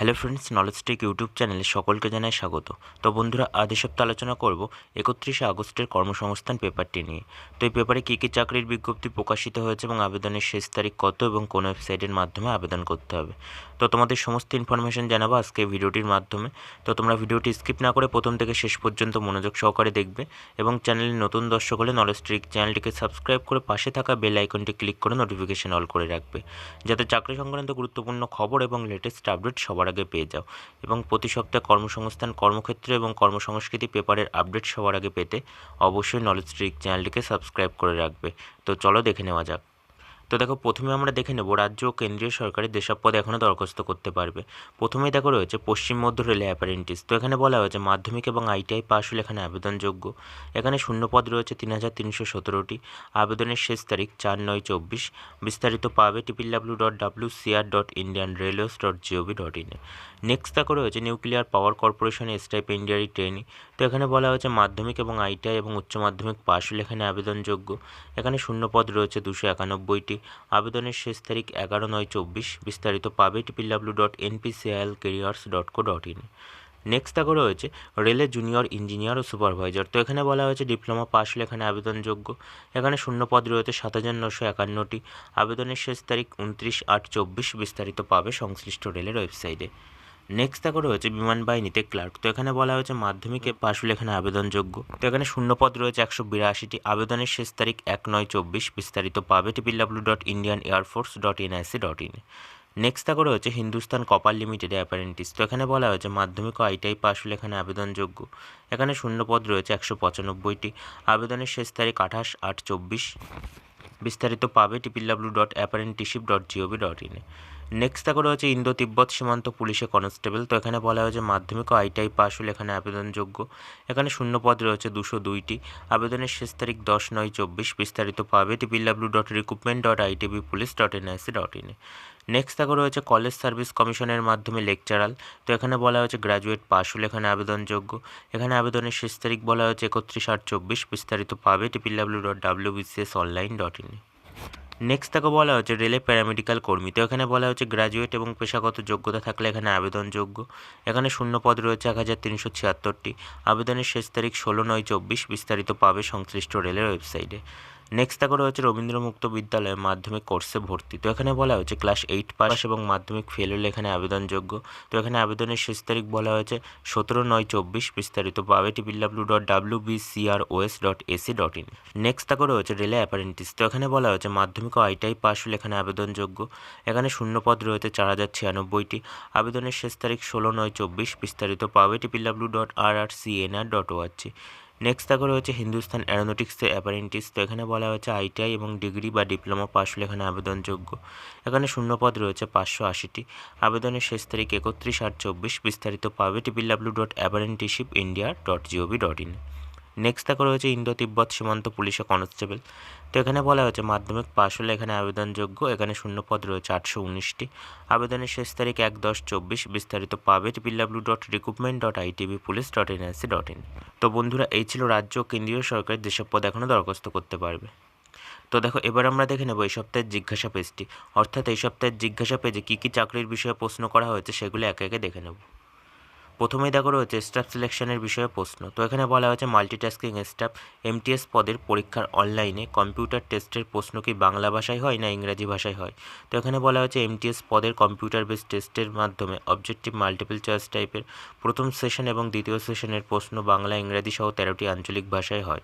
Hello friends knowledge tech YouTube চ্যানেলে সকলকে জানাই স্বাগত। তো বন্ধুরা, আজ সপ্তাহে আলোচনা করব একত্রিশে আগস্টের কর্মসংস্থান পেপারটি নিয়ে। তো এই পেপারে কী কী চাকরির বিজ্ঞপ্তি প্রকাশিত হয়েছে এবং আবেদনের শেষ তারিখ কত এবং কোন ওয়েবসাইটের মাধ্যমে আবেদন করতে হবে? তো তোমাদের সমস্ত ইনফরমেশন জানাব আজকে ভিডিওটির মাধ্যমে। তো তোমরা ভিডিওটি স্কিপ না করে প্রথম থেকে শেষ পর্যন্ত মনোযোগ সহকারে দেখবে এবং চ্যানেলে নতুন দর্শক হলে নলেজ ট্রিক চ্যানেলটিকে সাবস্ক্রাইব করে পাশে থাকা বেল আইকনটি ক্লিক করে নোটিফিকেশন অল করে রাখবে। যাতে চাকরি সংক্রান্ত গুরুত্বপূর্ণ খবর এবং লেটেস্ট আপডেট সবার আগে পেয়ে যাও। এবং প্রতি সপ্তাহে কর্মসংস্থান, কর্মক্ষেত্র এবং কর্মসংস্কৃতি পেপারের আপডেট সবার আগে পেতে অবশ্যই নলেজ ট্রিক চ্যানেলটিকে সাবস্ক্রাইব করে রাখবে। তো চলো দেখে নেওয়া যাক। তো দেখো, প্রথমে আমরা দেখে নেব রাজ্য ও কেন্দ্রীয় সরকারের যেসব পদে এখনও দরখাস্ত করতে পারবে। প্রথমেই দেখো রয়েছে পশ্চিম মধ্য রেলে অ্যাপারেন্টিস তো এখানে বলা হয়েছে মাধ্যমিক এবং আইটিআই পাশ হলে এখানে আবেদনযোগ্য। এখানে শূন্য পদ রয়েছে তিন হাজার তিনশো সতেরোটি। আবেদনের শেষ তারিখ চার নয় চব্বিশ। বিস্তারিত পাবে টিপিল W dot W CR dot Indian railways dot GOV dot ইনে নেক্সট দেখো রয়েছে নিউক্লিয়ার পাওয়ার কর্পোরেশন এসটাইপ ইন্ডিয়ারি ট্রেনিং তো এখানে বলা হয়েছে মাধ্যমিক এবং আইটিআই এবং উচ্চ মাধ্যমিক পাশ হলে এখানে আবেদনযোগ্য। এখানে শূন্য পদ রয়েছে দুশো একানব্বইটি। আবেদনের শেষ তারিখ এগারো নয় চব্বিশ। বিস্তারিত পাবে টিপিল W dot NPCIL careers dot co dot in next দেখো রয়েছে রেলে জুনিয়র ইঞ্জিনিয়ার ও সুপারভাইজার তো এখানে বলা হয়েছে ডিপ্লোমা পাশ হলে এখানে আবেদনযোগ্য। এখানে শূন্য পদ রয়েছে সাত হাজার নশো একান্নটি। আবেদনের শেষ তারিখ উনত্রিশ আট চব্বিশ। বিস্তারিত পাবে সংশ্লিষ্ট রেলের ওয়েবসাইটে নেক্সট দেখো রয়েছে বিমান বাহিনীতে ক্লার্ক তো এখানে বলা হয়েছে মাধ্যমিকে পাশ হলে এখানে আবেদনযোগ্য। তো এখানে শূন্য পদ রয়েছে একশো বিরাশিটি। আবেদনের শেষ তারিখ এক নয় চব্বিশ। বিস্তারিত পাবে টিপিল W dot Indian air force dot NIC dot in next দেখো রয়েছে হিন্দুস্তান কপার লিমিটেড অ্যাপারেন্টিস তো এখানে বলা হয়েছে মাধ্যমিক ও আইটিআই পাশ হলে এখানে আবেদনযোগ্য। এখানে শূন্য পদ রয়েছে একশো পঁচানব্বইটি। আবেদনের শেষ তারিখ আঠাশ আট চব্বিশ। বিস্তারিত পাবে টিপিল W dot apprenticeship dot GOV dot ইনে নেক্সট দেখো রয়েছে ইন্দো তিব্বত সীমান্ত পুলিশে কনস্টেবল তো এখানে বলা হয়েছে মাধ্যমিক ও আইটিআই পাশ হলে এখানে আবেদনযোগ্য। এখানে শূন্য পদ রয়েছে দুশো দুইটি। আবেদনের শেষ তারিখ দশ নয় চব্বিশ। বিস্তারিত পাবে টিপিল W dot recruitment dot ITB police dot NIC dot ইনে নেক্সট দেখো রয়েছে কলেজ সার্ভিস কমিশনের মাধ্যমে লেকচারাল তো এখানে বলা হয়েছে গ্র্যাজুয়েট পাশ হলে এখানে আবেদনযোগ্য। এখানে আবেদনের শেষ তারিখ বলা হয়েছে একত্রিশ আট চব্বিশ। বিস্তারিত পাবে টিপিল W dot W BCS online dot ইনে নেক্সট তাকে বলা হচ্ছে রেলে প্যারামেডিক্যাল কর্মী। তো এখানে বলা হচ্ছে গ্র্যাজুয়েট এবং পেশাগত যোগ্যতা থাকলে এখানে আবেদনযোগ্য। এখানে শূন্য পদ রয়েছে এক হাজার তিনশো ছিয়াত্তরটি। আবেদনের শেষ তারিখ ষোলো নয় চব্বিশ। বিস্তারিত পাবে সংশ্লিষ্ট রেলের ওয়েবসাইটে নেক্সট দেখো রয়েছে রবীন্দ্র মুক্ত বিদ্যালয়ে মাধ্যমিক কোর্সে ভর্তি। তো এখানে বলা হয়েছে ক্লাস এইট পাস এবং মাধ্যমিক ফেল হলে এখানে আবেদনযোগ্য। তো এখানে আবেদনের শেষ তারিখ বলা হয়েছে সতেরো নয় চব্বিশ বিস্তারিত পাবে টিপিল W dot W B CR OS dot AC dot in next দেখো রয়েছে রেলে অ্যাপারেন্টিস তো এখানে বলা হয়েছে মাধ্যমিক ও আইটিআই পাস হলে এখানে আবেদনযোগ্য। এখানে শূন্য পদ রয়েছে চার হাজার ছিয়ানব্বইটি। আবেদনের শেষ তারিখ ষোলো নয় চব্বিশ বিস্তারিত পাবে টিপিল W dot R R C N R dot ORG next দেখো রয়েছে হিন্দুস্তান অ্যারোনটিক্সে অ্যাপারেন্টিস তো এখানে বলা হয়েছে আইটিআই এবং ডিগ্রি বা ডিপ্লোমা পাশ হলে এখানে আবেদনযোগ্য। এখানে শূন্যপদ রয়েছে পাঁচশো আশিটি। আবেদনের শেষ তারিখ একত্রিশ আট চব্বিশ। বিস্তারিত পাবে টিপিল W dot apprenticeship India dot GOV dot in next দেখো রয়েছে ইন্দো তিব্বত সীমান্ত পুলিশে কনস্টেবল তো এখানে বলা হয়েছে, মাধ্যমিক পাশ হলে এখানে আবেদনযোগ্য, এখানে শূন্যপদ রয়েছে আটশো উনিশটি। আবেদনের শেষ তারিখ এক দশ চব্বিশ, বিস্তারিত পাবে W dot recruitment dot ITV police dot NIC dot in তো বন্ধুরা, এই ছিল রাজ্য ও কেন্দ্রীয় সরকারের যেসব পদ এখনও দরখাস্ত করতে পারবে। তো দেখো, এবার আমরা দেখে নেব এই সপ্তাহের জিজ্ঞাসা পেজটি। অর্থাৎ এই সপ্তাহের জিজ্ঞাসা পেজে কী কী চাকরির বিষয়ে প্রশ্ন করা হয়েছে, সেগুলো একে একে দেখে নেব। প্রথমেই দেখো রয়েছে স্টাফ সিলেকশনের বিষয়ে প্রশ্ন। তো এখানে বলা হয়েছে মাল্টিটাস্কিং স্টাফ এমটিএস পদের পরীক্ষার অনলাইনে কম্পিউটার টেস্টের প্রশ্ন কি বাংলা ভাষায় হয় না ইংরাজি ভাষায় হয়? তো এখানে বলা হয়েছে এমটিএস পদের কম্পিউটার বেস টেস্টের মাধ্যমে অবজেক্টিভ মাল্টিপল চয়েস টাইপের প্রথম সেশন এবং দ্বিতীয় সেশনের প্রশ্ন বাংলা, ইংরাজি সহ তেরোটি আঞ্চলিক ভাষায় হয়।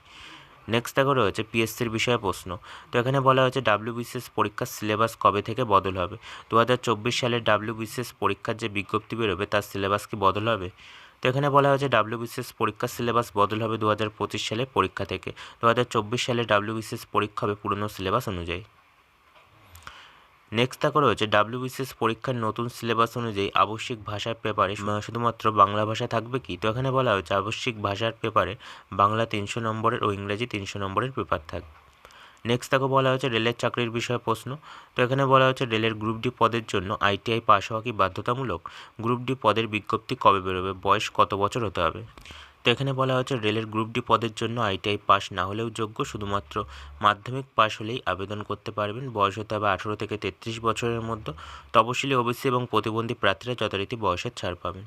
নেক্সট দেখো রয়েছে পিএসসির বিষয়ে প্রশ্ন। তো এখানে বলা হয়েছে ডাব্লিউবিসিএস পরীক্ষার সিলেবাস কবে থেকে বদল হবে? দু হাজার চব্বিশ সালের ডাব্লিউবিসিএস পরীক্ষার যে বিজ্ঞপ্তি বেরোবে, তার সিলেবাস কি বদল হবে? তো এখানে বলা হয়েছে ডাব্লিউবিসিএস পরীক্ষার সিলেবাস বদল হবে দু সালের পরীক্ষা থেকে। দু হাজার চব্বিশ সালে ডাব্লিউবিসিএস পরীক্ষা হবে পুরনো সিলেবাস অনুযায়ী। নেক্সট দেখো রয়েছে ডাব্লিউবিসিএস পরীক্ষার নতুন সিলেবাস অনুযায়ী আবশ্যিক ভাষার পেপারে শুধুমাত্র বাংলা ভাষা থাকবে কি? তো এখানে বলা হয়েছে আবশ্যিক ভাষার পেপারে বাংলা তিনশো নম্বরের ও ইংরেজি তিনশো নম্বরের পেপার থাকবে। নেক্সট তাকে বলা হয়েছে রেলের চাকরির বিষয়ে প্রশ্ন। তো এখানে বলা হচ্ছে রেলের গ্রুপ ডি পদের জন্য আইটিআই পাস হওয়া কি বাধ্যতামূলক? গ্রুপ ডি পদের বিজ্ঞপ্তি কবে বেরোবে? বয়স কত বছর হতে হবে? তো এখানে বলা হচ্ছে রেলের গ্রুপ ডি পদের জন্য আইটিআই পাস না হলেও যোগ্য। শুধুমাত্র মাধ্যমিক পাস হলেই আবেদন করতে পারবেন। বয়স হতে হবে আঠেরো থেকে তেত্রিশ বছরের মধ্যে। তপশিলি ওবিসি এবং প্রতিবন্ধী প্রার্থীরা যথারীতি বয়সের ছাড় পাবেন।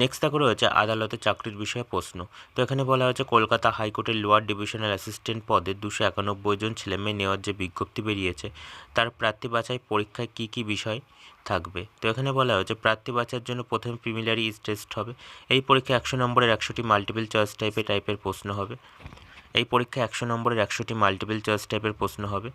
নেক্সট দেখো রয়েছে আদালতে চাকরির বিষয়ে প্রশ্ন। তো এখানে বলা হয়েছে, কলকাতা হাইকোর্টের লোয়ার ডিভিশনাল অ্যাসিস্ট্যান্ট পদে দুশো একানব্বই জন ছেলেমেয়ে নেওয়ার যে বিজ্ঞপ্তি বেরিয়েছে, তার প্রার্থী বাছাই পরীক্ষায় কী কী বিষয়? থাকবে। তো এখানে বলা হয়েছে, প্রার্থী বাছার জন্য প্রথমে প্রিমিলারি টেস্ট হবে। এই পরীক্ষা একশো নম্বরের একশোটি মাল্টিপল চয়েস টাইপের টাইপের প্রশ্ন হবে। এই পরীক্ষা একশো নম্বরের একশোটি মাল্টিপল চয়েস টাইপের প্রশ্ন হবে।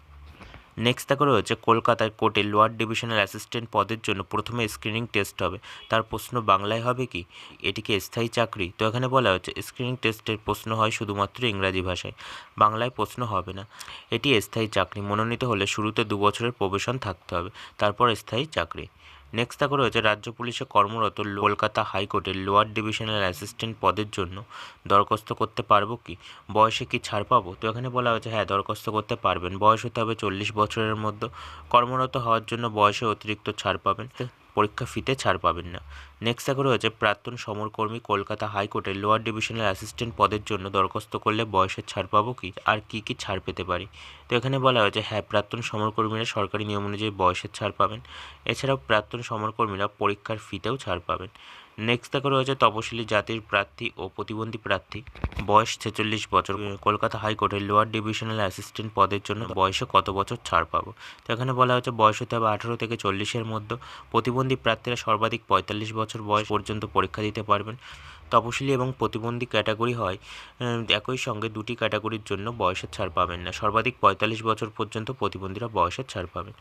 নেক্সট দেখো রয়েছে কলকাতায় কোর্টে লোয়ার ডিভিশনাল অ্যাসিস্ট্যান্ট পদের জন্য প্রথমে স্ক্রিনিং টেস্ট হবে। তার প্রশ্ন বাংলায় হবে কি? এটিকে স্থায়ী চাকরি। তো এখানে বলা হচ্ছে স্ক্রিনিং টেস্টের প্রশ্ন হয় শুধুমাত্র ইংরাজি ভাষায়। বাংলায় প্রশ্ন হবে না। এটি স্থায়ী চাকরি। মনোনীত হলে শুরুতে দু বছরের প্রবেশন থাকতে হবে। তারপর স্থায়ী চাকরি। নেক্সট থাকা রয়েছে রাজ্য পুলিশে কর্মরত কলকাতা হাইকোর্টের লোয়ার ডিভিশনাল অ্যাসিস্ট্যান্ট পদের জন্য দরখাস্ত করতে পারব কি? বয়সে কি ছাড় পাবো? তো এখানে বলা হয়েছে হ্যাঁ দরখাস্ত করতে পারবেন। বয়স হতে হবে চল্লিশ বছরের মধ্যে। কর্মরত হওয়ার জন্য বয়সে অতিরিক্ত ছাড় পাবেন। পরীক্ষা ফিতে ছাড় পাবেন না। নেক্সট দেখা রয়েছে, প্রাক্তন সমরকর্মী কলকাতা হাইকোর্টে লোয়ার ডিভিশনাল অ্যাসিস্ট্যান্ট পদের জন্য দরখাস্ত করলে বয়সের ছাড় পাবো কি? আর কি কি ছাড় পেতে পারি? তো এখানে বলা হয়েছে হ্যাঁ প্রাক্তন সমরকর্মীরা সরকারি নিয়ম অনুযায়ী বয়সের ছাড় পাবেন। এছাড়াও প্রাক্তন সমরকর্মীরা পরীক্ষার ফিতেও ছাড় পাবেন। নেক্সট দেখো রয়েছে তপশিলি জাতির প্রার্থী ও প্রতিবন্ধী প্রার্থী। বয়স ছেচল্লিশ বছর। কলকাতা হাইকোর্টের লোয়ার ডিভিশনাল অ্যাসিস্ট্যান্ট পদের জন্য বয়সে কত বছর ছাড় পাবো? তো এখানে বলা হচ্ছে বয়স হতে হবে আঠেরো থেকে চল্লিশের মধ্যে। প্রতিবন্ধী প্রার্থীরা সর্বাধিক পঁয়তাল্লিশ বছর বয়স পর্যন্ত পরীক্ষা দিতে পারবেন। তপশিলি এবং প্রতিবন্ধী ক্যাটাগরি হয় একই সঙ্গে দুটি ক্যাটাগরির জন্য বয়সের ছাড় পাবেন না। সর্বাধিক পঁয়তাল্লিশ বছর পর্যন্ত প্রতিবন্ধীরা বয়সের ছাড় পাবেন।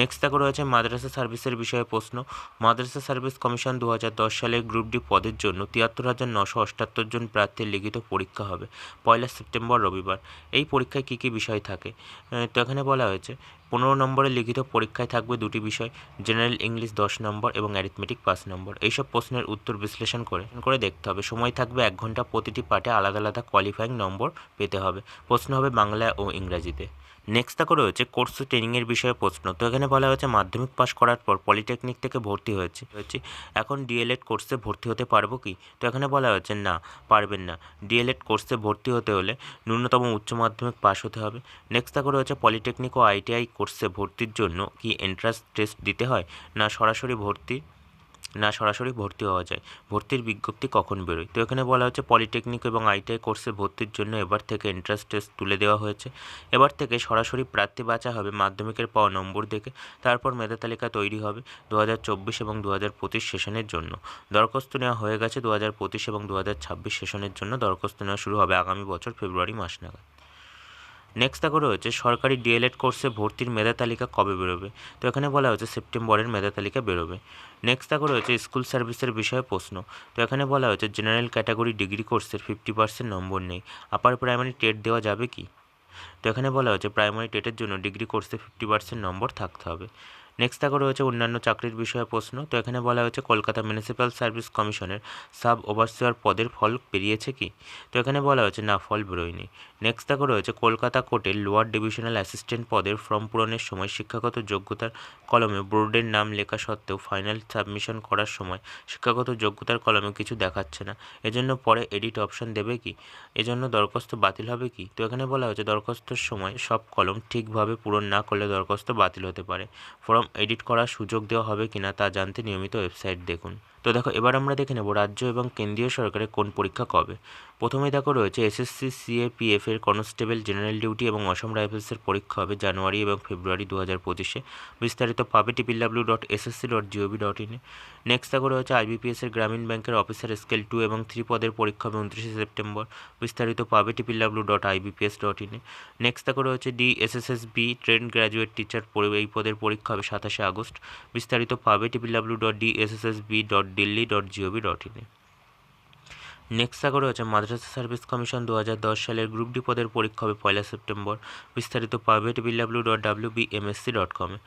নেক্সট দেখো রয়েছে মাদ্রাসা সার্ভিসের বিষয়ে প্রশ্ন। মাদ্রাসা সার্ভিস কমিশন দু হাজার দশ সালে গ্রুপ ডি পদের জন্য তিয়াত্তর হাজার নশো অষ্টাত্তর জন প্রার্থীর লিখিত পরীক্ষা হবে পয়লা সেপ্টেম্বর রবিবার। এই পরীক্ষায় কী কী বিষয় থাকে? তো এখানে বলা হয়েছে, পনেরো নম্বরের লিখিত পরীক্ষায় থাকবে দুটি বিষয়, জেনারেল ইংলিশ দশ নম্বর এবং অ্যারিথমেটিক পাঁচ নম্বর। এইসব প্রশ্নের উত্তর বিশ্লেষণ করে করে দেখতে হবে। সময় থাকবে এক ঘণ্টা, প্রতিটি পাঠে আলাদা আলাদা কোয়ালিফাইং নম্বর পেতে হবে। প্রশ্ন হবে বাংলা ও ইংরাজিতে। নেক্সট দেখো রয়েছে কোর্স ট্রেনিংয়ের বিষয়ে প্রশ্ন। তো এখানে বলা হয়েছে, মাধ্যমিক পাস করার পর পলিটেকনিক থেকে ভর্তি হয়েছে। হয়েছে এখন ডিএলএড কোর্সে ভর্তি হতে পারব কি? তো এখানে বলা হয়েছে, না, পারবেন না। ডিএলএড কোর্সে ভর্তি হতে হলে ন্যূনতম উচ্চ মাধ্যমিক পাস হতে হবে। নেক্সট দেখো রয়েছে পলিটেকনিক ও আইটিআই কোর্সে ভর্তির জন্য কি এন্ট্রান্স টেস্ট দিতে হয়? না, সরাসরি ভর্তি না সরাসরি ভর্তি হওয়া যায়। ভর্তির বিজ্ঞপ্তি কখন বেরোয়? তো এখানে বলা হচ্ছে পলিটেকনিক এবং আইটিআই কোর্সে ভর্তির জন্য এবার থেকে এন্ট্রান্স টেস্ট তুলে দেওয়া হয়েছে। এবার থেকে সরাসরি প্রার্থী বাছা হবে মাধ্যমিকের পাওয়া নম্বর দেখে, তারপর মেধা তালিকা তৈরি হবে দু হাজার চব্বিশ এবং দু হাজার পঁচিশ সেশনের জন্য। দরখাস্ত নেওয়া হয়ে গেছে দু হাজার পঁচিশ এবং দু হাজার ছাব্বিশ সেশনের জন্য। দরখাস্ত নেওয়া শুরু হবে আগামী বছর ফেব্রুয়ারি মাস নাগাদ। নেক্সট দেখো রয়েছে সরকারি ডিএলএড কোর্সে ভর্তির মেধা তালিকা কবে বেরোবে? তো এখানে বলা হয়েছে সেপ্টেম্বরের মেধা তালিকা বেরোবে। নেক্সট দেখো রয়েছে স্কুল সার্ভিসের বিষয়ে প্রশ্ন। তো এখানে বলা হয়েছে জেনারেল ক্যাটাগরি ডিগ্রি কোর্সের ফিফটি পার্সেন্ট নম্বর নেই। আপার প্রাইমারি টেট দেওয়া যাবে কি? তো এখানে বলা হয়েছে প্রাইমারি টেটের জন্য ডিগ্রি কোর্সে ফিফটি পার্সেন্ট নম্বর থাকতে হবে। নেক্সট দেখো রয়েছে অন্যান্য চাকরির বিষয়ে প্রশ্ন। তো এখানে বলা হয়েছে, কলকাতা মিউনিসিপ্যাল সার্ভিস কমিশনের সাব ওভারসিয়ার পদের ফল বেরিয়েছে কি? তো এখানে বলা হয়েছে, না, ফল বেরোয়নি। নেক্সট দেখো রয়েছে, কলকাতা কোর্টের লোয়ার ডিভিশনাল অ্যাসিস্ট্যান্ট পদের ফর্ম পূরণের সময় শিক্ষাগত যোগ্যতার কলমে বোর্ডের নাম লেখা সত্ত্বেও ফাইনাল সাবমিশন করার সময় শিক্ষাগত যোগ্যতার কলমে কিছু দেখাচ্ছে না। এজন্য পরে এডিট অপশন দেবে কি? এজন্য দরখাস্ত বাতিল হবে কি? তো এখানে বলা হয়েছে, দরখাস্তর সময় সব কলম ঠিকভাবে পূরণ না করলে দরখাস্ত বাতিল হতে পারে। ফর্ম এডিট করার সুযোগ দেওয়া হবে কিনা তা জানতে নিয়মিত ওয়েবসাইট দেখুন। তো দেখো, এবার আমরা দেখে নেব রাজ্য এবং কেন্দ্রীয় সরকারের কোন পরীক্ষা কবে। প্রথমে দেখো রয়েছে এসএসসি, সিএপিএফ এর কনস্টেবল জেনারেল ডিউটি এবং অসম রাইফেলসের পরীক্ষা হবে জানুয়ারি এবং ফেব্রুয়ারি দু হাজার পঁচিশে। বিস্তারিত পাবে TPW dot SSC dot GOV dot ইনে নেক্সট দেখো রয়েছে আইবিপিএস এর গ্রামীণ ব্যাংকের অফিসার স্কেল টু এবং থ্রি পদের পরীক্ষা হবে উনত্রিশে সেপ্টেম্বর। বিস্তারিত পাবে টিপিডাব্লিউ ডট আইবিপিএস ডট ইনে নেক্সট দেখো রয়েছে D B train graduate teacher এই পদের পরীক্ষা হবে সাতাশে আগস্ট। বিস্তারিত পাবে TPW dot B dot Delhi dot GOV dot ইনে নেক্সট সাগর হচ্ছে মাদ্রাসা সার্ভিস কমিশন দু সালের গ্রুপ ডি পদের পরীক্ষা হবে পয়লা সেপ্টেম্বর। বিস্তারিত পাবে TPW dot W B MSC dot কমে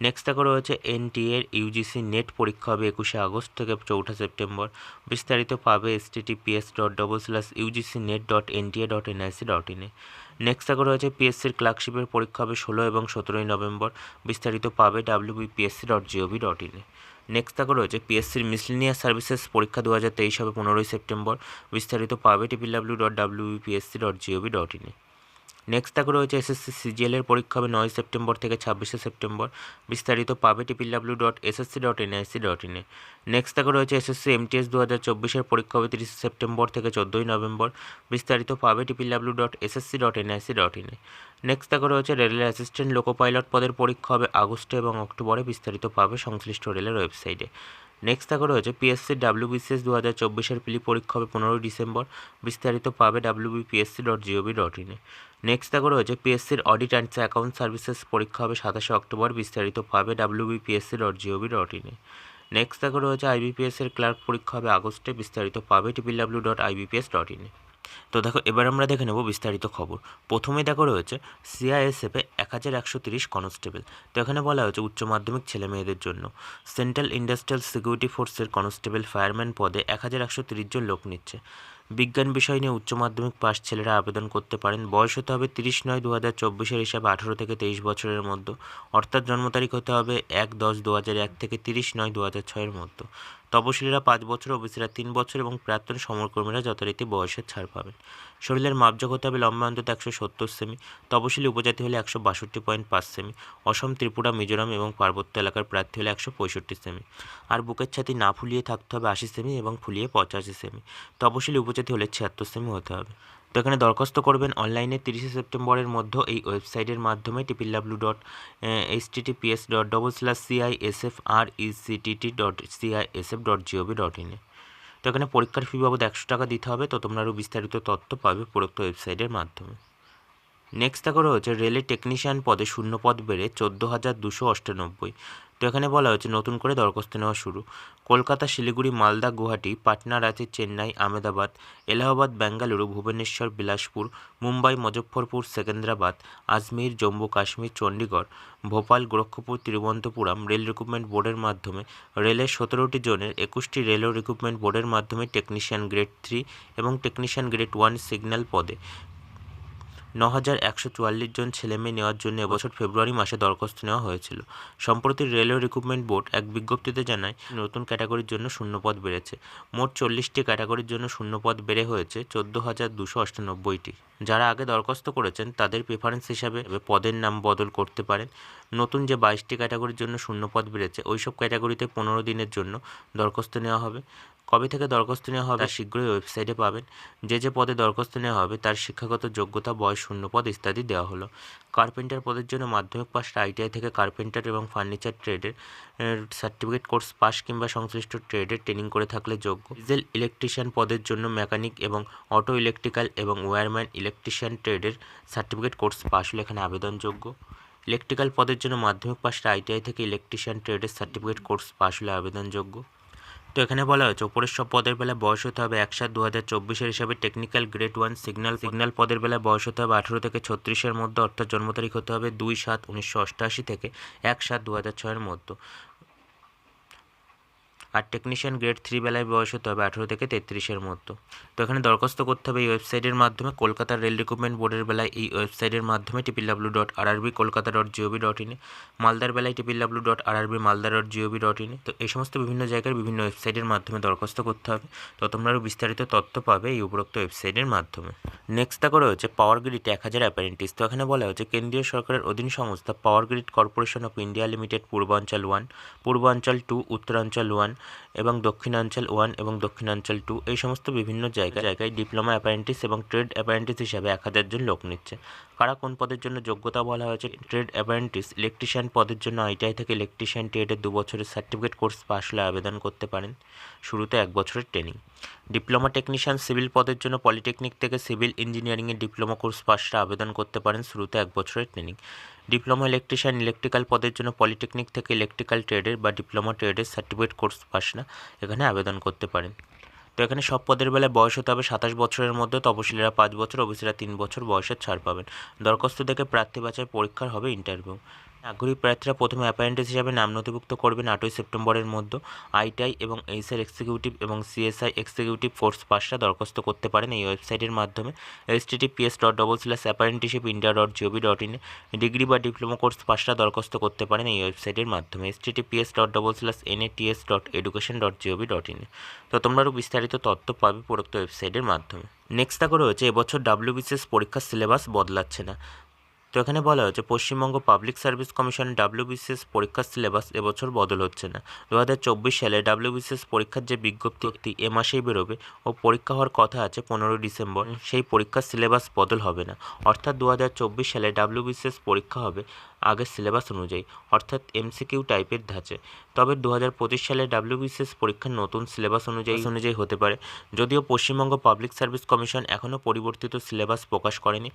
নেক্সট দেখো রয়েছে এনটিএর ইউজিসি নেট পরীক্ষা হবে একুশে আগস্ট থেকে চৌঠা সেপ্টেম্বর। বিস্তারিত পাবে S TTPS dot double slash UGC net dot NTA dot NIC dot ইনে নেক্সট দেখো রয়েছে পিএসসির ক্লার্কশিপের পরীক্ষা হবে ষোলো এবং সতেরোই নভেম্বর। বিস্তারিত পাবে W BPSC dot GOV dot ইনে নেক্সট দেখো রয়েছে পিএসসির মিসলিনিয়াস সার্ভিসেস পরীক্ষা দু হাজার তেইশ হবে পনেরোই সেপ্টেম্বর। বিস্তারিত পাবে টিপিল W dot WPSC dot GOV dot ইনে নেক্সট দেখো রয়েছে এসএসসি সিজিএল এর পরীক্ষা হবে নয় সেপ্টেম্বর থেকে ছাব্বিশে সেপ্টেম্বর। বিস্তারিত পাবে টিপিল W dot SSC dot NIC dot ইনে নেক্সট দেখো রয়েছে এসএসসি এমটিএস দু হাজার চব্বিশের পরীক্ষা হবে তিরিশে সেপ্টেম্বর থেকে চোদ্দোই নভেম্বর। বিস্তারিত পাবে টিপিল W dot SSC dot NIC dot ইনে নেক্সট দেখো রয়েছে রেলের অ্যাসিস্ট্যান্ট লোকো পাইলট পদের পরীক্ষা হবে আগস্টে এবং অক্টোবরে। বিস্তারিত পাবে সংশ্লিষ্ট রেলের ওয়েবসাইটে নেক্সট থাকা রয়েছে পিএসসি ডাব্লিউবিসিএস দু হাজার চব্বিশের পিলি পরীক্ষা হবে পনেরোই ডিসেম্বর। বিস্তারিত পাবে ডাব্লিউবিপিএসসি ডট জিওভি ডট ইনে নেক্সট থাকা রয়েছে পিএসসির অডিট অ্যান্ড অ্যাকাউন্ট সার্ভিসেস পরীক্ষা হবে সাতাশে অক্টোবর। বিস্তারিত পাবে ডাব্লিউবিপিএসসি ডট জিওভি ডট ইনে নেক্সট দেখো রয়েছে আইবিপিএসের ক্লার্ক পরীক্ষা হবে আগস্টে। বিস্তারিত পাবে টিপিডাব্লিউ ডট আইবিপিএস ডট ইনে তো দেখো, এবার আমরা দেখে নেব বিস্তারিত খবর। প্রথমে দেখো রয়েছে সিআইএসএফে এক হাজার একশো তিরিশ কনস্টেবল তো এখানে বলা হয়েছে উচ্চ মাধ্যমিক ছেলে মেয়েদের জন্য। সেন্ট্রাল ইন্ডাস্ট্রিয়াল সিকিউরিটি ফোর্সের কনস্টেবল ফায়ারম্যান পদে এক হাজার একশো তিরিশ জন লোক নিচ্ছে। বিজ্ঞান বিষয় নিয়ে উচ্চ মাধ্যমিক পাস ছেলেরা আবেদন করতে পারেন। বয়স হতে হবে তিরিশ নয় দু হাজার চব্বিশের হিসাবে আঠেরো থেকে তেইশ বছরের মধ্যে। অর্থাৎ জন্ম তারিখ হতে হবে এক দশ দু হাজার এক থেকে তিরিশ নয় দু হাজার ছয়ের মধ্যে। তপশিলীরা পাঁচ বছর ওবিসিরা তিন বছর এবং প্রাক্তন সমরকর্মীরা যথারীতি বয়সের ছাড় পাবেন। শরীরের মাপযোগ হতে হবে লম্বা অন্তত একশো সত্তর সেমি, তপশিলি উপজাতি হলে একশো বাষট্টি পয়েন্ট পাঁচ সেমি, অসম, ত্রিপুরা, মিজোরাম এবং পার্বত্য এলাকার প্রার্থী হলে একশো পঁয়ষট্টি সেমি। আর বুকের ছাতি না ফুলিয়ে থাকতে হবে আশি সেমি এবং ফুলিয়ে পঁচাশি সেমি, তপশিলি উপজাতি হলে ছিয়াত্তর সেমি হতে হবে। তো এখানে দরখাস্ত করবেন অনলাইনে তিরিশে সেপ্টেম্বরের মধ্যে এই ওয়েবসাইটের মাধ্যমে টিপিল W dot H TTPS dot, double slash CISF R ECTT dot CISF dot GOV dot ইনে তো এখানে পরীক্ষার ফি বাবদ একশো টাকা দিতে হবে, তো তোমরা আরও বিস্তারিত তথ্য পাবে প্রদত্ত ওয়েবসাইটের মাধ্যমে। নেক্সট দেখো রয়েছে রেলের টেকনিশিয়ান পদে শূন্য পদ বেড়ে চোদ্দ হাজার দুশো অষ্টানব্বই। এখানে বলা হয়েছে নতুন করে দরখাস্ত নেওয়া শুরু। কলকাতা, শিলিগুড়ি, মালদা, গুয়াহাটি, পাটনা, রাঁচি, চেন্নাই, আহমেদাবাদ, এলাহাবাদ, বেঙ্গালুরু, ভুবনেশ্বর, বিলাসপুর, মুম্বাই, মুজফ্ফরপুর, সেকেন্দ্রাবাদ, আজমির, জম্মু, কাশ্মীর, চণ্ডীগড়, ভোপাল, গোরক্ষপুর, তিরুবনন্তপুরম রেল রিক্রুটমেন্ট বোর্ডের মাধ্যমে রেলের সতেরোটি জোনের একুশটি রেল রিক্রুটমেন্ট বোর্ডের মাধ্যমে টেকনিশিয়ান গ্রেড থ্রি এবং টেকনিশিয়ান গ্রেড ওয়ান সিগন্যাল পদে ন হাজার একশো চুয়াল্লিশ জন ছেলেমেয়ে নেওয়ার জন্য এবছর ফেব্রুয়ারি মাসে দরখাস্ত নেওয়া হয়েছিল। সম্প্রতি রেলওয়ে রিক্রুটমেন্ট বোর্ড এক বিজ্ঞপ্তিতে জানায়, নতুন ক্যাটাগরির জন্য শূন্যপদ বেড়েছে। মোট চল্লিশটি ক্যাটাগরির জন্য শূন্যপদ বেড়ে হয়েছে, চোদ্দ হাজার দুশো অষ্টানব্বইটি। যারা আগে দরখাস্ত করেছেন, তাদের প্রেফারেন্স হিসাবে পদের নাম বদল করতে পারেন। নতুন যে বাইশটি ক্যাটাগরির জন্য শূন্যপদ বেড়েছে, ওইসব ক্যাটাগরিতে পনেরো দিনের জন্য দরখাস্ত নেওয়া হবে। কবে থেকে দরখাস্ত নেওয়া হবে তা শীঘ্রই ওয়েবসাইটে পাবেন। যে যে পদে দরখাস্ত নেওয়া হবে তার শিক্ষাগত যোগ্যতা বয়স শূন্য পদ ইত্যাদি দেওয়া হলো। কার্পেন্টার পদের জন্য মাধ্যমিক পাশ আইটিআই থেকে কার্পেন্টার এবং ফার্নিচার ট্রেডের সার্টিফিকেট কোর্স পাস কিংবা সংশ্লিষ্ট ট্রেডের ট্রেনিং করে থাকলে যোগ্য। ডিজেল ইলেকট্রিশিয়ান পদের জন্য মেকানিক এবং অটো ইলেকট্রিক্যাল এবং ওয়্যারম্যান ইলেকট্রিশিয়ান ট্রেডের সার্টিফিকেট কোর্স পাস হলে এখানে আবেদনযোগ্য ইলেকট্রিক্যাল পদের জন্য মাধ্যমিক পাশটা আইটিআই থেকে ইলেকট্রিশিয়ান ট্রেডের সার্টিফিকেট কোর্স পাস হলে আবেদনযোগ্য তো এখানে বলা হয়েছে, উপরের সব পদের বেলায় বয়স হতে হবে এক সাত দু হাজার চব্বিশের হিসাবে technical grade one signal signal পদের বেলায় বয়স হতে হবে আঠেরো থেকে ছত্রিশের মধ্যে, অর্থাৎ জন্ম তারিখ হতে হবে দুই সাত উনিশশো অষ্টআশি থেকে এক সাত দু হাজার ছয়ের মধ্যে। আর টেকনিশিয়ান গ্রেড থ্রি বেলায় বয়স হতে হবে আঠেরো থেকে তেত্রিশের মতো তো এখানে দরখাস্ত করতে হবে এই ওয়েবসাইটের মাধ্যমে। কলকাতার রেল রিক্রুটমেন্ট বোর্ডের বেলায় এই ওয়েবসাইটের মাধ্যমে টিপিল W dot RRB Kolkata dot GOV dot ইনে মালদার বেলায় টিপিল W dot RRB Malda dot GOV dot ইনে তো এই সমস্ত বিভিন্ন জায়গার বিভিন্ন ওয়েবসাইটের মাধ্যমে দরখাস্ত করতে হবে। তো তোমরা আরও বিস্তারিত তথ্য পাবে এই উপরোক্ত ওয়েবসাইটের মাধ্যমে। নেক্সট দেখো রয়েছে পাওয়ার গ্রিড এক হাজার অ্যাপারেন্টিস তো এখানে বলা হয়েছে, কেন্দ্রীয় সরকারের অধীন সংস্থা power grid corporation of India limited পূর্বাঞ্চল ওয়ান পূর্বাঞ্চল টু উত্তরাঞ্চল ওয়ান এবং দক্ষিণাঞ্চল ওয়ান এবং দক্ষিণাঞ্চল টু, এই সমস্ত বিভিন্ন জায়গায় জায়গায় ডিপ্লোমা অ্যাপারেন্টিস এবং ট্রেড অ্যাপারেন্টিস হিসাবে এক হাজার জন লোক নিচ্ছে। কারা কোন পদের জন্য যোগ্যতা বলা হয়েছে? ট্রেড অ্যাপারেন্টিস ইলেকট্রিশিয়ান পদের জন্য আইটিআই থেকে ইলেকট্রিশিয়ান ট্রেডের দু বছরের সার্টিফিকেট কোর্স পাশ হলে আবেদন করতে পারেন। শুরুতে এক বছরের ট্রেনিং ডিপ্লোমা টেকনিশিয়ান সিভিল পদের জন্য পলিটেকনিক থেকে সিভিল ইঞ্জিনিয়ারিংয়ের ডিপ্লোমা কোর্স পাশটা আবেদন করতে পারেন। শুরুতে এক বছরের ট্রেনিং ডিপ্লোমা ইলেকট্রিশিয়ান ইলেকট্রিক্যাল পদের জন্য পলিটেকনিক থেকে ইলেকট্রিক্যাল ট্রেডের বা ডিপ্লোমা ট্রেডের সার্টিফিকেট কোর্স না এখানে আবেদন করতে পারেন। তো এখানে সব পদের বেলায় বয়স হতে হবে সাতাশ বছরের মধ্যে, তপশিলীরা পাঁচ বছর ওবিসিরা তিন বছর বয়সের ছাড় পাবেন। দরখাস্ত দেখে প্রার্থী বাছাই পরীক্ষার হবে ইন্টারভিউ আগ্রহী প্রার্থীরা প্রথমে অ্যাপারেন্টিস হিসাবে নাম নথিভুক্ত করবেন আটই সেপ্টেম্বরের মধ্যে। আইটিআই এবং এইচআর এক্সিকিউটিভ এবং সিএসআই এক্সিকিউটিভ ফোর্স পাসরা দরখাস্ত করতে পারেন এই ওয়েবসাইটের মাধ্যমে। H TTPS dot double slash apprenticeship India dot GOV dot ইনে ডিগ্রি বা ডিপ্লোমা কোর্স পাসরা দরখাস্ত করতে পারেন এই ওয়েবসাইটের মাধ্যমে। H TTPS dot double slash NATS dot education dot GOV dot ইনে তো তোমরা আরও বিস্তারিত তথ্য পাবে উপরোক্ত ওয়েবসাইটের মাধ্যমে। নেক্সট দেখো রয়েছে, এবছর ডাব্লিউবিসিএস পরীক্ষার সিলেবাস বদলাচ্ছে না। তো এখানে বলা হয়েছে Paschimbanga public service commission WBCS পরীক্ষার সিলেবাস এবছর বদল হচ্ছে না। দু হাজার চব্বিশ সালে ডাব্লিউবিসিএস পরীক্ষার যে বিজ্ঞপ্তি এ মাসেই বেরোবে ও পরীক্ষা হওয়ার কথা আছে পনেরোই ডিসেম্বর সেই পরীক্ষার সিলেবাস বদল হবে না। অর্থাৎ দু হাজার চব্বিশ সালে ডাব্লিউবিসিএস পরীক্ষা হবে আগের সিলেবাস অনুযায়ী অর্থাৎ এমসিকিউ টাইপের ধাঁচে। তবে দু হাজার পঁচিশ সালে ডাব্লিউবিসিএস পরীক্ষার নতুন সিলেবাস অনুযায়ী অনুযায়ী হতে পারে যদিও পশ্চিমবঙ্গ পাবলিক সার্ভিস কমিশন এখনও পরিবর্তিত সিলেবাস প্রকাশ করেনি।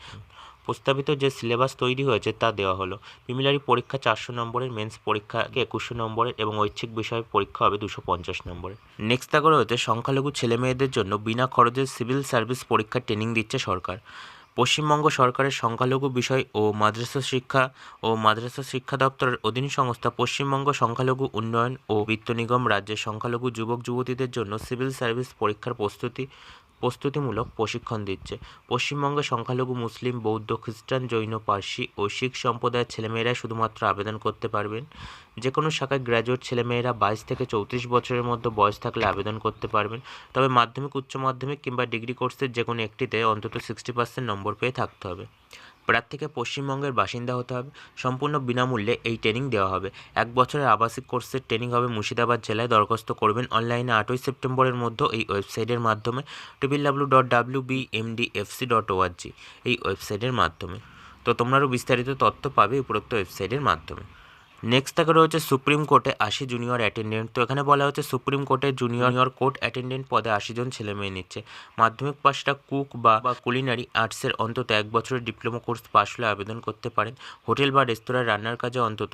প্রস্তাবিত যে সিলেবাস তৈরি হয়েছে তা দেওয়া হলো। প্রিমিলারি পরীক্ষা চারশো নম্বরের, মেন্স পরীক্ষা একুশশো নম্বরের এবং ঐচ্ছিক বিষয়ে পরীক্ষা হবে দুশো পঞ্চাশ নম্বরের। নেক্সট তাগর হচ্ছে সংখ্যালঘু ছেলেমেয়েদের জন্য বিনা খরচে সিভিল সার্ভিস পরীক্ষার ট্রেনিং দিচ্ছে সরকার। পশ্চিমবঙ্গ সরকারের সংখ্যালঘু বিষয় ও মাদ্রাসা শিক্ষা ও মাদ্রাসা শিক্ষা দপ্তরের অধীন সংস্থা পশ্চিমবঙ্গ সংখ্যালঘু উন্নয়ন ও বিত্ত নিগম রাজ্যের সংখ্যালঘু যুবক যুবতীদের জন্য সিভিল সার্ভিস পরীক্ষার প্রস্তুতি প্রস্তুতিমূলক প্রশিক্ষণ দিচ্ছে। পশ্চিমবঙ্গে সংখ্যালঘু, মুসলিম, বৌদ্ধ, খ্রিস্টান, জৈন, পার্সি ও শিখ সম্প্রদায়ের ছেলেমেয়েরা শুধুমাত্র আবেদন করতে পারবেন। যে কোনো শাখায় গ্র্যাজুয়েট ছেলেমেয়েরা বাইশ থেকে চৌত্রিশ বছরের মধ্যে বয়স থাকলে আবেদন করতে পারবেন। তবে মাধ্যমিক, উচ্চ মাধ্যমিক কিংবা ডিগ্রি কোর্সের যে কোনো একটিতে অন্তত সিক্সটি পার্সেন্ট নম্বর পেয়ে থাকতে হবে। প্রার্থীকে পশ্চিমবঙ্গের বাসিন্দা হতে হবে। সম্পূর্ণ বিনামূল্যে এই ট্রেনিং দেওয়া হবে। এক বছরের আবাসিক কোর্সের ট্রেনিং হবে মুর্শিদাবাদ জেলায়। দরখাস্ত করবেন অনলাইনে আটই সেপ্টেম্বরের মধ্যে এই ওয়েবসাইটের মাধ্যমে। Triple W dot W B M D F C dot ORG এই ওয়েবসাইটের মাধ্যমে। তো তোমরাও বিস্তারিত তথ্য পাবে উপরোক্ত ওয়েবসাইটের মাধ্যমে। নেক্সট থাকে রয়েছে সুপ্রিম কোর্টে আশি জুনিয়র অ্যাটেন্ডেন্ট তো এখানে বলা হচ্ছে সুপ্রিম কোর্টে জুনিয়র কোর্ট অ্যাটেন্ডেন্ট পদে আশি জন ছেলে মেয়ে নিচ্ছে। মাধ্যমিক পাশটা কুক বা কুলিনারি আর্টসের অন্তত এক বছরের ডিপ্লোমা কোর্স পাশ হলে আবেদন করতে পারেন। হোটেল বা রেস্তোরাঁর রান্নার কাজে অন্তত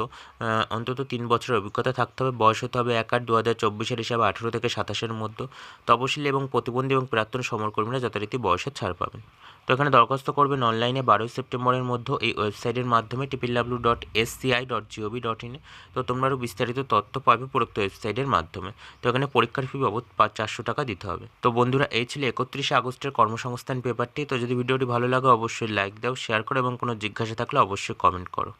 অন্তত তিন বছরের অভিজ্ঞতা থাকতে হবে। বয়স হতে হবে এক আট দু হাজার চব্বিশের হিসাবে আঠেরো থেকে সাতাশের মধ্যে। তপশিলি এবং প্রতিবন্ধী এবং প্রাক্তন সমরকর্মীরা যথারীতি বয়সের ছাড় পাবেন। তো এখানে দরখাস্ত করবেন অনলাইনে বারোই সেপ্টেম্বরের মধ্যে। এই ওয়েবসাইটের মাধ্যমে টিপিল W dot SCI dot GOV dot ইনে তো তোমরা আরও বিস্তারিত তথ্য পাবে উপরোক্ত ওয়েবসাইটের মাধ্যমে। তো এখানে পরীক্ষার ফি বাবদ পাঁচ চারশো টাকা দিতে হবে। তো বন্ধুরা, এই ছিল একত্রিশে আগস্টের কর্মসংস্থান পেপারটি তো যদি ভিডিওটি ভালো লাগে, অবশ্যই লাইক দাও শেয়ার করো এবং কোনো জিজ্ঞাসা থাকলে অবশ্যই কমেন্ট করো।